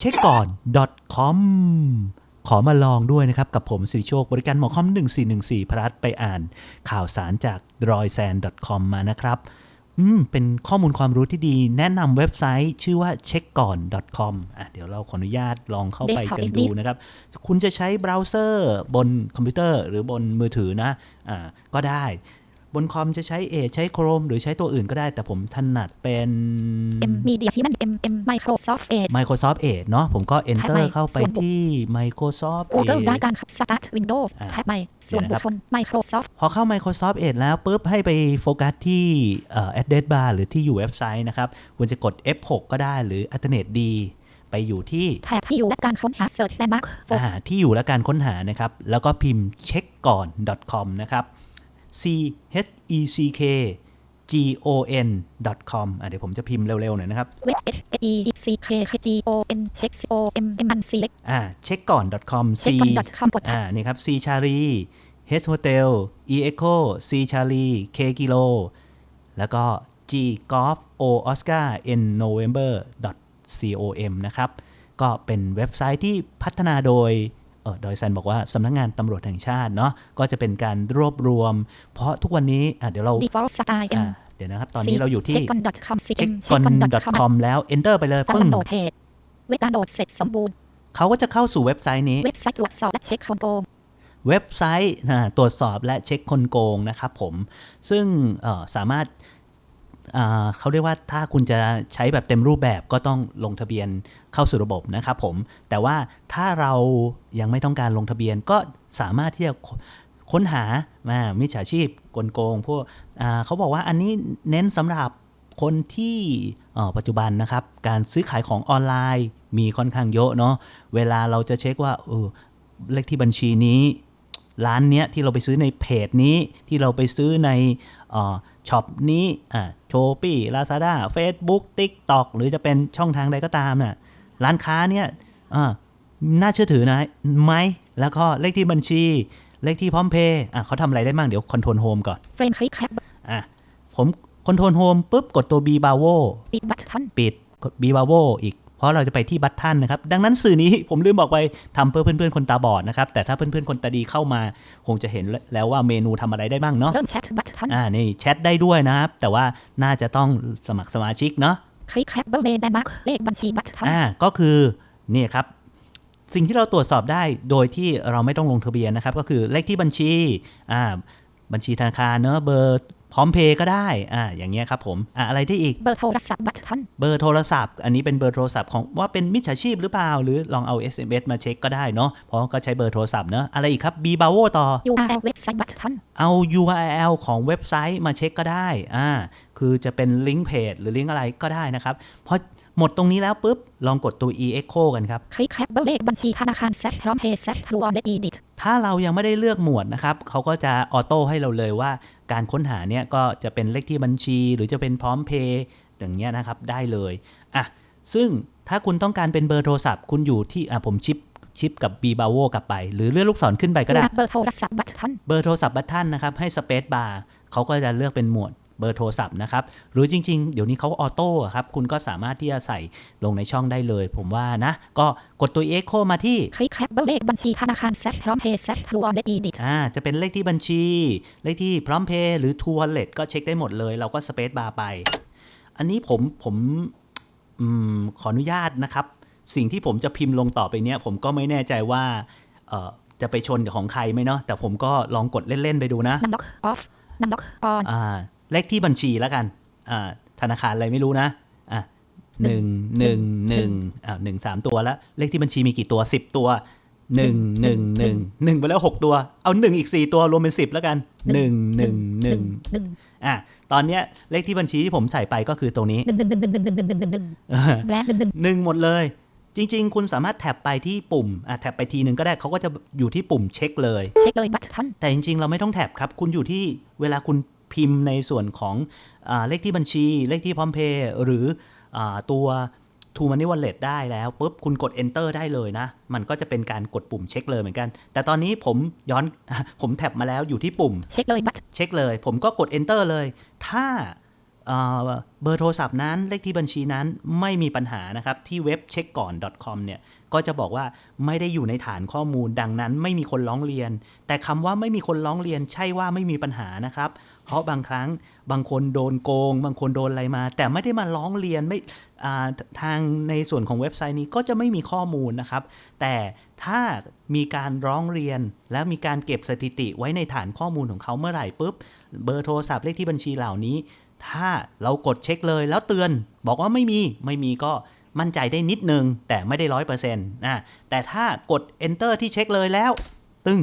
เช็คก่อน .com ขอมาลองด้วยนะครับ กับผมสิริโชค บริการหมอคอม 1414 พรัตไปอ่านข่าวสารจาก r o y s a n com มานะครับอืมเป็นข้อมูลความรู้ที่ดี แนะนำเว็บไซต์ชื่อว่าเช็คก่อน .com อะเดี๋ยวเราขออนุญาตลองเข้าไปกันดูนะครับ คุณจะใช้เบราว์เซอร์บนคอมพิวเตอร์หรือบนมือถือนะอ่าก็ได้ บนคอมจะใช้ Edge ใช้ Chrome หรือใช้ตัวอื่นก็ได้ แต่ผมถนัดเป็น M Media Human M M Microsoft Edge Microsoft Edge เนาะผมก็ Enter แท็บใหม่เข้าไปส่วนบุคที่ Microsoft Google Edge ได้การ Start Windows อ่าแท็บใหม่ส่วนเดี๋ยวนะครับบุคคล Microsoft พอเข้า Microsoft Edge แล้วปุ๊บให้ไปโฟกัสที่เอ่อ address bar หรือที่อยู่เว็บไซต์นะครับคุณจะกด F6 ก็ได้หรือ Alternate D ไปอยู่ที่แท็บที่อยู่และการค้นหา Search Landmark อ่าที่อยู่และการค้นหานะครับ แล้วก็พิมพ์เช็คก่อน .com นะครับ c h e c k g o n .com อะเดี๋ยวผมจะพิมพ์เร็วๆหน่อยนะครับ Web H E C K K G O N Check O M M N C อ่าเช็คก่อน .com เช็คก่อน .com กดอ่านี่ครับ C Charlie H Hotel E Echo C Charlie K Kilo แล้วก็ G Golf O Oscar N November com นะครับ ก็เป็นเว็บไซต์ที่พัฒนาโดย เออโดยซันบอกว่าสำนักงานตำรวจแห่งชาติเนาะก็จะเป็นการรวบรวม เพราะทุกวันนี้อะเดี๋ยวเรา Default Style อ่า M เดี๋ยวนะครับตอนนี้เราอยู่ที่เช็คก่อน .com เช็ค CM ก่อนเช็คก่อน .com .com แล้ว enter ไปเลยกำปึ้ลังงโหลดเพจเว็บการโหลดเสร็จสมบูรณ์เขาก็จะเข้าสู่เว็บไซต์นี้เว็บไซต์ตรวจสอบและเช็คคนโกงเว็บไซต์นะตรวจสอบและเช็คคนโกงนะครับผม ซึ่งเอ่อสามารถอ่า เขาเรียกว่าถ้าคุณจะใช้แบบเต็มรูปแบบก็ต้องลงทะเบียนเข้าสู่ระบบนะครับผม แต่ว่าถ้าเรายังไม่ต้องการลงทะเบียนก็สามารถที่จะค้นหามามิจฉาชีพกลโกงพวกเขาบอกว่าอันนี้เน้นสำหรับคนที่ปัจจุบันนะครับ การซื้อขายของออนไลน์มีค่อนข้างเยอะเนาะเวลาเราจะเช็คว่าเออเลขที่บัญชีนี้ ร้านเนี้ยที่เราไปซื้อในเพจนี้ที่เราไปซื้อในเอ่อช็อปนี้อ่าโชปี้ลาซาด้าเฟซบุ๊กติ๊กต็อกหรือจะเป็นช่องทางใดก็ตามน่ะร้านค้าเนี่ยอ่าน่าเชื่อถือนะไหมแล้วก็เลขที่บัญชี เลขที่พร้อมเพย์อะเขาทำอะไรได้บ้างเดี๋ยวคอนโทรลโฮมก่อนเฟรมคลิกแคปอะผมคอนโทรลโฮมปุ๊บกดตัว B b a v o ปิดบัตทันปิดกด B b a v o อีก เพราะเราจะไปที่บัตทันนะครับ ดังนั้นสื่อนี้ผมลืมบอกไปทำเพื่อเพื่อนๆคนตาบอดนะครับ แต่ถ้าเพื่อนๆคนตาดีเข้ามา คงจะเห็นแล้วว่าเมนูทำอะไรได้บ้างเนาะเริ่มแชทบัตทันอ่านี่แชทได้ด้วยนะครับ แต่ว่าน่าจะต้องสมัครสมาชิกเนาะคลิกแคปเบอร์เมนแลนด์มาร์คเลขบัญชีบัตทันอ่าก็คือนี่ครับสิ่งที่เราตรวจสอบได้โดยที่เราไม่ต้องลงทะเบียนนะครับ ก็คือเลขที่บัญชีอ่าบัญชีธนาคารเนอะเบอร์ พร้อมเพย์ก็ได้ อ่า อย่างเงี้ยครับผม อ่าอะไรได้อีก เบอร์โทรศัพท์บัตทันเบอร์โทรศัพท์ อันนี้เป็นเบอร์โทรศัพท์ของว่าเป็นมิจฉาชีพหรือเปล่า หรือลองเอา SMS มาเช็คก็ได้เนาะ เพราะก็ใช้เบอร์โทรศัพท์เนอะอะไรอีกครับ b b a v o ต่อ URL เว็บไซต์บัตทันเอา URL ของเว็บไซต์มาเช็คก็ได้ อ่า คือจะเป็นลิงก์เพจหรือลิงก์อะไรก็ได้นะครับพอหมดตรงนี้แล้วปุ๊บ ลองกดตัว e echo กันครับ คลิกแคปเบอร์เลขบัญชีธนาคารเซชพร้อมเพย์เซชทรูออนเดอีดิทถ้าเรายังไม่ได้เลือกหมวดนะครับเขาก็จะออโต้ให้เราเลยว่า การค้นหาเนี่ยก็จะเป็นเลขที่บัญชีหรือจะเป็นพร้อมเพย์อย่างเงี้ยนะครับได้เลยอะซึ่งถ้าคุณต้องการเป็นเบอร์โทรศัพท์ คุณอยู่ที่อะผมชิปชิปกับ b b a v o กลับไป หรือเลื่อนลูกศรขึ้นไปก็ได้ เบอร์โทรศัพท์บัตทันเบอร์โทรศัพท์บัตทันนะครับให้สเปซบาร์เขาก็จะเลือกเป็นหมวด เบอร์โทรศัพท์นะครับ หรือจริง ๆ เดี๋ยวนี้เขาออโต้อะครับ คุณก็สามารถที่จะใส่ลงในช่องได้เลย ผมว่านะ ก็กดตัว Echo มาที่คลิกแคปเบอร์เลขบัญชีธนาคารเซชพร้อมเพย์เซชทรูออนเดอีดิทอ่าจะเป็นเลขที่บัญชี เลขที่พร้อมเพย์หรือ True Wallet ก็เช็คได้หมดเลย เราก็สเปซบาร์ไป อันนี้ผมผมอมขออนุญาตนะครับ สิ่งที่ผมจะพิมพ์ลงต่อไปเนี้ยผมก็ไม่แน่ใจว่าเอ่อจะไปชนกับของใครไหมเนาะแต่ผมก็ลองกดเล่น ๆ ไปดูนะนัมล็อกออฟนัมล็อกออนอ่า เลขที่บัญชีแล้วกันธนาคารอะไรไม่รู้นะหนึ่งหนึ่งหนึ่งอ่าหนึ่งสามตัวแล้ว เลขที่บัญชีมีกี่ตัวสิบตัวหนึ่งหนึ่งหนึ่งหนึ่งไปแล้วหกตัว เอาหนึ่งอีกสี่ตัวรวมเป็นสิบแล้วกันหนึ่งหนึ่งหนึ่งอะตอนเนี้ยเลขที่บัญชีที่ผมใส่ไปก็คือตรงนี้หนึ่งหมดเลย จริง ๆ คุณสามารถแท็บไปที่ปุ่มอะแท็บไปทีหนึ่งก็ได้เขาก็จะอยู่ที่ปุ่มเช็คเลยเช็คเลยบัตรทันแต่จริง ๆ เราไม่ต้องแท็บครับ คุณอยู่ที่เวลาคุณ พิมพ์ในส่วนของอาเลขที่บัญชี เลขที่พร้อมเพย์หรืออาตัว True Money Wallet ได้แล้วปุ๊บคุณกด Enter ได้เลยนะ มันก็จะเป็นการกดปุ่มเช็คเลยเหมือนกัน แต่ตอนนี้ผมย้อนผมแท็บมาแล้วอยู่ที่ปุ่มเช็คเลยบัตเช็คเลย ผมก็กด Enter เลย ถ้าเอ่อเบอร์โทรศัพท์นั้นเลขที่บัญชีนั้นไม่มีปัญหานะครับ ที่เว็บเช็คก่อน .com เนี่ยก็จะบอกว่าไม่ได้อยู่ในฐานข้อมูลดังนั้นไม่มีคนร้องเรียน แต่คำว่าไม่มีคนร้องเรียนใช่ว่าไม่มีปัญหานะครับ เพราะบางครั้งบางคนโดนโกง บางคนโดนอะไรมา แต่ไม่ได้มาร้องเรียนไม่ทางในส่วนของเว็บไซต์นี้ก็จะไม่มีข้อมูลนะครับ แต่ถ้ามีการร้องเรียนและมีการเก็บสถิติไว้ในฐานข้อมูลของเขาเมื่อไหร่ปุ๊บเบอร์โทรศัพท์เลขที่บัญชีเหล่านี้ ถ้าเรากดเช็คเลยแล้วเตือน บอกว่าไม่มีไม่มีก็มั่นใจได้นิดนึง แต่ไม่ได้ร้อยเปอร์เซ็นต์นะแต่ถ้ากด enter ที่เช็คเลยแล้ว ตึ้ง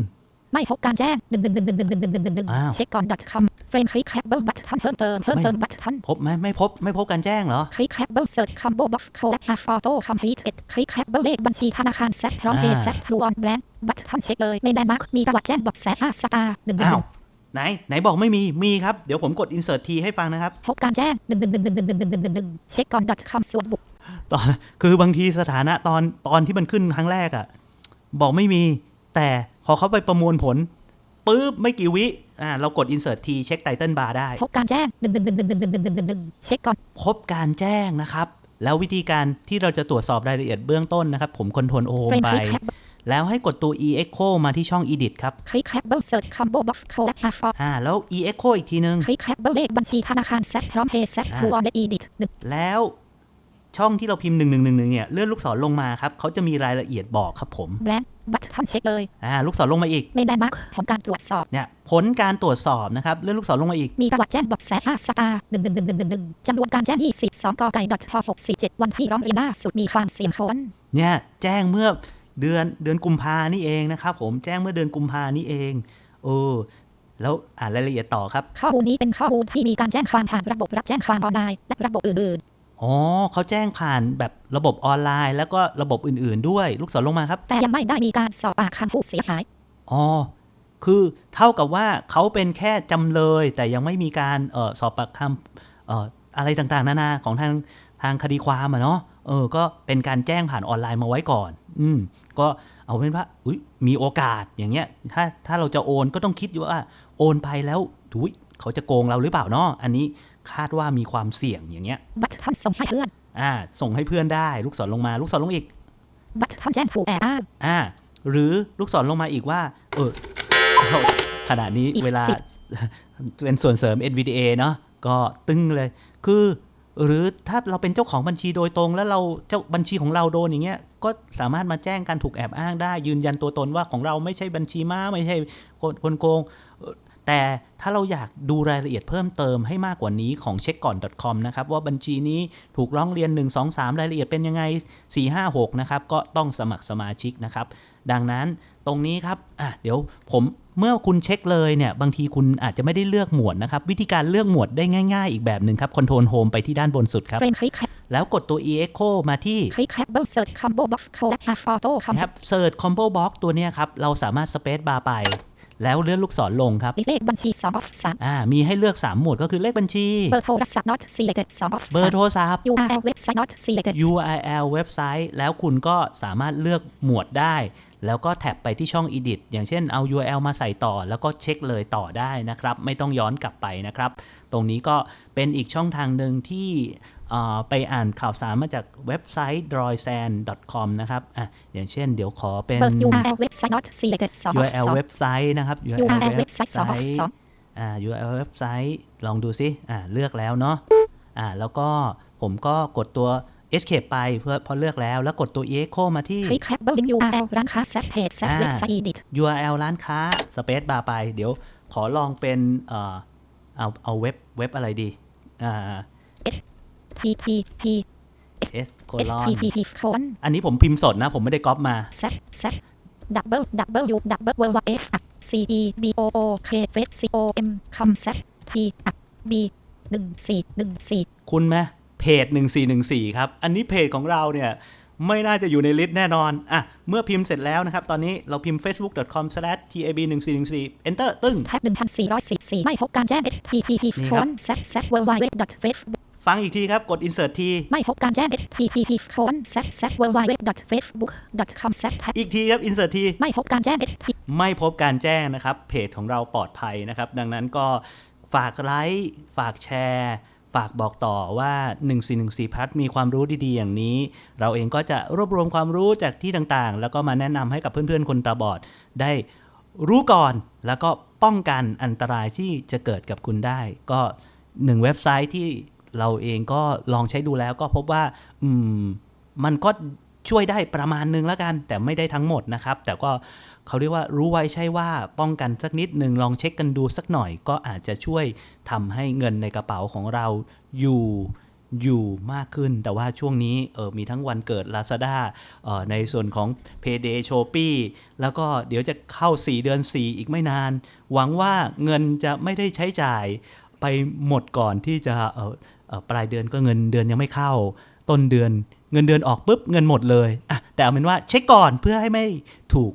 ไม่พบการแจ้งหนึ่งหนึ่งหนึ่งหนึ่งหนึ่งหนึ่งหนึ่งหนึ่งหนึ่งอ้าว เช็คก่อน .com เฟรมคลิกแคปเบิลบัตทันเพิ่มเติมเพิ่มเติมบัตทันพบไหมไม่พบไม่พบการแจ้งเหรอ คลิกแคปเบิลเซิร์ชคัมโบบ็อกซ์โค้ดแอฟอโต้คอมพลีทคลิกแคปเบิลเลขบัญชีธนาคารเซ็ตพร้อมเพย์อ่าเซ็ตทรูออนแบงค์บัตทันเช็คเลยไม่ได้มาร์กมีประวัติแจ้งเบอกแสห้าสตาร์หนึ่งหนึ่งอ้าหวนึ่งไหนไหนบอกไม่มีมีครับ เดี๋ยวผมกด insert t ให้ฟังนะครับ พบการแจ้งหนึ่งหนึ่งหนึ่งหนึ่งหนึ่งหนึ่งหนึ่งหนึ่งหนึ่งเช็คก่อน .com ส่วนบุค ตอนคือบางทีสถานะตอนตอนที่มันขึ้นครั้งแรกอะ่ะบอกไม่มี แต่ พอเขาไปประมวลผลปุ๊บไม่กี่วิอ่าเรากด insert t เช็คไตเติลบาร์ได้ พบการแจ้งหนึ่งหนึ่งหนึ่งหนึ่งหนึ่งหนึ่งหนึ่งหนึ่งหนึ่งเช็คก่อน พบการแจ้งนะครับ แล้ววิธีการที่เราจะตรวจสอบรายละเอียดเบื้องต้นนะครับ ผมคอนโทรลโอมไป แล้วให้กดตัว e echo มาที่ช่อง edit ครับ คลิกแคปเบิลเซิร์ชคัมโบบ็อกซ์โคลแฮฟอร์อ่าแล้ว e echo อีกทีนึง คลิกแคปเบิลเลขบัญชีธนาคารเซ็ตพร้อมเพย์เซ็ตทูอ edit หนึ่งแล้ว ช่องที่เราพิมพ์1111เนี่ยเลื่อนลูกศรลงมาครับเขาจะมีรายละเอียดบอกครับผมแบงค์บัตทันเช็คเลยอ่าลูกศรลงมาอีกไม่ได้มาร์กของการตรวจสอบเนี่ยผลการตรวจสอบนะครับเลื่อนลูกศรลงมาอีกมีประวัติแจ้งเบอกแสห้าสตาร์หนึ่งหนึ่งหนึ่งหนึ่งหนึ่งหนึ่งจำนวนการแจ้งยี่สิบสองกไก่ดอทพหกสี่เจ็ดวันที่ร้องเรียนล่าสุดมีความเสี่ยงโคนเนี่ยแจ้งเมื่อเดือนเดือนกุมภานี่เองนะครับผมแจ้งเมื่อเดือนกุมภานี่เองเออแล้วอ่านรายละเอียดต่อครับข้อมูลนี้เป็นข้อมูลที่มีการแจ้งความผ่านระบบรับแจ้งความออนไลน์และระบบอื่น อ๋อเขาแจ้งผ่านแบบระบบออนไลน์ แล้วก็ระบบอื่นๆด้วยลูกศรลงมาครับๆแต่ยังไม่ได้มีการสอบปากคำผู้เสียหาย อ๋อ คือเท่ากับว่าเขาเป็นแค่จำเลย แต่ยังไม่มีการเออสอบปากคำเอ่ออะไรต่างๆ นานาของทางทางคดีความอะเนาะ เออ ก็เป็นการแจ้งผ่านออนไลน์มาไว้ก่อน อืม ก็เอาเป็นว่าอุ้ยมีโอกาสอย่างเงี้ย ถ้าถ้าเราจะโอนก็ต้องคิดอยู่ว่า โอนไปแล้วอุ้ยเขาจะโกงเราหรือเปล่าเนาะ อันนี้ คาดว่ามีความเสี่ยงอย่างเงี้ย บัตรท่านส่งให้เพื่อน อ่า ส่งให้เพื่อนได้ ลูกศรลงมา ลูกศรลงอีก บัตรท่านแจ้งถูกแอบอ้างอ่า หรือลูกศรลงมาอีกว่า เออเอาขณะนี้อีกเวลาสิบเป็นส่วนเสริม NVDA เนาะก็ตึงเลย คือ หรือถ้าเราเป็นเจ้าของบัญชีโดยตรง แล้วเราเจ้าบัญชีของเราโดนอย่างเงี้ย ก็สามารถมาแจ้งการถูกแอบอ้างได้ ยืนยันตัวตนว่าของเราไม่ใช่บัญชีม้าไม่ใช่คนคนโกงเอ่อ แต่ถ้าเราอยากดูรายละเอียดเพิ่มเติมให้มากกว่านี้ของเช็คก่อน .com นะครับว่าบัญชีนี้ถูกร้องเรียน 1 2 3 รายละเอียดเป็นยังไง 4 5 6 นะครับ ก็ต้องสมัครสมาชิกนะครับ ดังนั้นตรงนี้ครับอะเดี๋ยวผมเมื่อคุณเช็คเลยเนี่ย บางทีคุณอาจจะไม่ได้เลือกหมวดนะครับ วิธีการเลือกหมวดได้ง่าย ๆ อีกแบบหนึ่งครับ Control Home ไปที่ด้านบนสุดครับเฟรมคลิกแคปแล้วกดตัว e echo มาที่คลิกแคปเบิลเซิร์ชคัมโบบ็อกซ์โค้ดแอฟอโต้คอมนะครับ Search Combo Box ตัวเนี้ยครับ เราสามารถ Space Bar ไป แล้วเลื่อนลูกศรลงครับ เลขบัญชี2 of 3อ่า มีให้เลือก 3 หมวดก็คือเลขบัญชี เบอร์โทรศัพท์ not selected 2 of เบอร์โทรศัพท์3 URL เว็บไซต์ not selected URL เว็บไซต์แล้วคุณก็สามารถเลือกหมวดได้ แล้วก็แท็บไปที่ช่อง edit อย่างเช่นเอา URL มาใส่ต่อ แล้วก็เช็คเลยต่อได้นะครับ ไม่ต้องย้อนกลับไปนะครับ ตรงนี้ก็เป็นอีกช่องทางหนึ่งที่เอ่อไปอ่านข่าวสารมาจากเว็บไซต์ droidsand.com นะครับอะอย่างเช่นเดี๋ยวขอเป็นเบอร์ URL เว็บไซต์ not selected 2 of URL เว็บไซต์นะครับ URL เว็บไซต์2 of 2อ่า URL เว็บไซต์ลองดูซิอ่าเลือกแล้วเนาะอ่าแล้วก็ผมก็กดตัว escape ไปเพื่อพอเลือกแล้วแล้วกดตัว echo มาที่ คลิกแคปเบิลลิง URL ร้านค้า set page set อ่าเว็บไซต์ edit URL ร้านค้า space bar ไป เดี๋ยวขอลองเป็นเอ่อ เอาเอาเว็บเว็บอะไรดีอ่า http s colon http โคนอันนี้ผมพิมพ์สดนะ ผมไม่ได้ก๊อปมา set set double double u double w f c e b o o k f c o m com set t b หนึ่งสี่หนึ่งสี่คุณไหมเพจ1414ครับ อันนี้เพจของเราเนี่ย ไม่น่าจะอยู่ในลิสต์แน่นอน อะ เมื่อพิมพ์เสร็จแล้วนะครับ ตอนนี้เราพิมพ์ facebook.com/tab1414 enter ตึ้งแท็บหนึ่งพันสี่ร้อยสี่สี่ไม่พบการแจ้ง http นี่โคครับน set set w w w facebook ฟังอีกทีครับ กด insert ทีไม่พบการแจ้ง http โคน set set w w w facebook com set tab อีกทีครับ insert ทีไม่พบการแจ้ง http ไม่พบการแจ้งนะครับ เพจของเราปลอดภัยนะครับ ดังนั้นก็ฝากไลค์ ฝากแชร์ ฝากบอกต่อว่า 1414พัทมีความรู้ดีๆ อย่างนี้ เราเองก็จะรวบรวมความรู้จากที่ต่างๆ แล้วก็มาแนะนำให้กับเพื่อนๆ คนตาบอด ได้รู้ก่อน แล้วก็ป้องกันอันตรายที่จะเกิดกับคุณได้ ก็หนึ่งเว็บไซต์ที่เราเองก็ลองใช้ดูแล้วก็พบว่า อืม มันก็ ช่วยได้ประมาณนึงแล้วกัน แต่ไม่ได้ทั้งหมดนะครับ แต่ก็เขาเรียกว่ารู้ไว้ใช่ว่าป้องกันสักนิดหนึ่งลองเช็คกันดูสักหน่อย ก็อาจจะช่วยทำให้เงินในกระเป๋าของเราอยู่อยู่มากขึ้น แต่ว่าช่วงนี้เออมีทั้งวันเกิด Lazada เอ่อในส่วนของ Payday Shopee แล้วก็เดี๋ยวจะเข้า 4 เดือน 4 อีกไม่นาน หวังว่าเงินจะไม่ได้ใช้จ่ายไปหมดก่อนที่จะเออเออปลายเดือนก็เงินเดือนยังไม่เข้า ต้นเดือน เงินเดือนออกปุ๊บเงินหมดเลยอะแต่เอาเป็นว่าเช็คก่อนเพื่อให้ไม่ถูก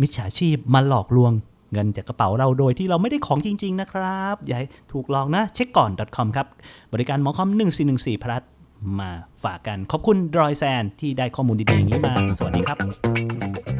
มิจฉาชีพมาหลอกลวงเงินจากกระเป๋าเราโดยที่เราไม่ได้ของจริง ๆ นะครับอย่าให้ถูกหลอกนะเช็คก่อน .com ครับ บริการหมอคอม 1414 พลัสมาฝากกัน ขอบคุณดรอยแซนที่ได้ข้อมูลดีๆอย่างนี้มา สวัสดีครับ